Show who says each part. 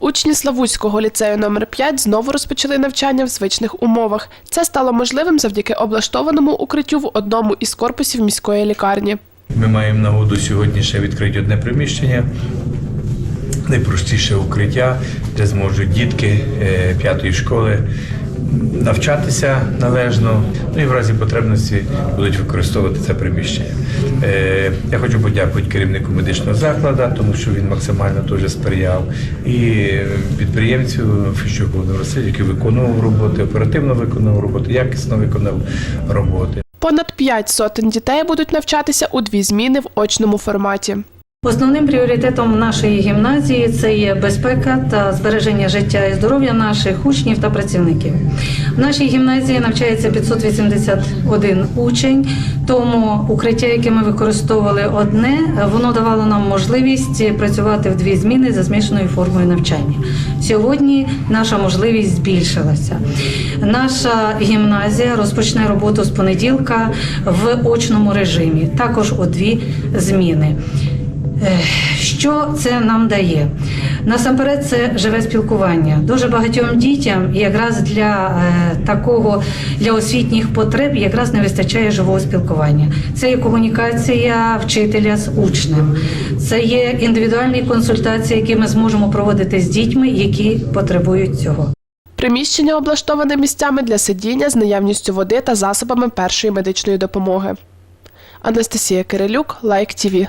Speaker 1: Учні Славутського ліцею номер 5 знову розпочали навчання в звичних умовах. Це стало можливим завдяки облаштованому укриттю в одному із корпусів міської лікарні.
Speaker 2: Ми маємо нагоду сьогодні ще відкрити одне приміщення, найпростіше укриття, де зможуть дітки е, п'ятої школи навчатися належно, ну і в разі потребності будуть використовувати це приміщення. Е, Я хочу подякувати керівнику медичного закладу, тому що він максимально теж сприяв, і підприємцю Фіщуку Володимиру який виконував роботи, оперативно виконував роботи, якісно виконав роботи.
Speaker 1: Понад 5 сотень дітей будуть навчатися у дві зміни в очному форматі.
Speaker 3: Основним пріоритетом нашої гімназії це є безпека та збереження життя і здоров'я наших учнів та працівників. В нашій гімназії навчається 581 учень, тому укриття, яке ми використовували одне, воно давало нам можливість працювати в дві зміни за змішаною формою навчання. Сьогодні наша можливість збільшилася. Наша гімназія розпочне роботу з понеділка в очному режимі, також у дві зміни. Що це нам дає? Насамперед, це живе спілкування. Дуже багатьом дітям якраз для е, такого для освітніх потреб якраз не вистачає живого спілкування. Це є комунікація вчителя з учнем, це є індивідуальні консультації, які ми зможемо проводити з дітьми, які потребують цього.
Speaker 1: Приміщення облаштоване місцями для сидіння з наявністю води та засобами першої медичної допомоги. Анастасія Кирилюк, Лайк ТІВІ.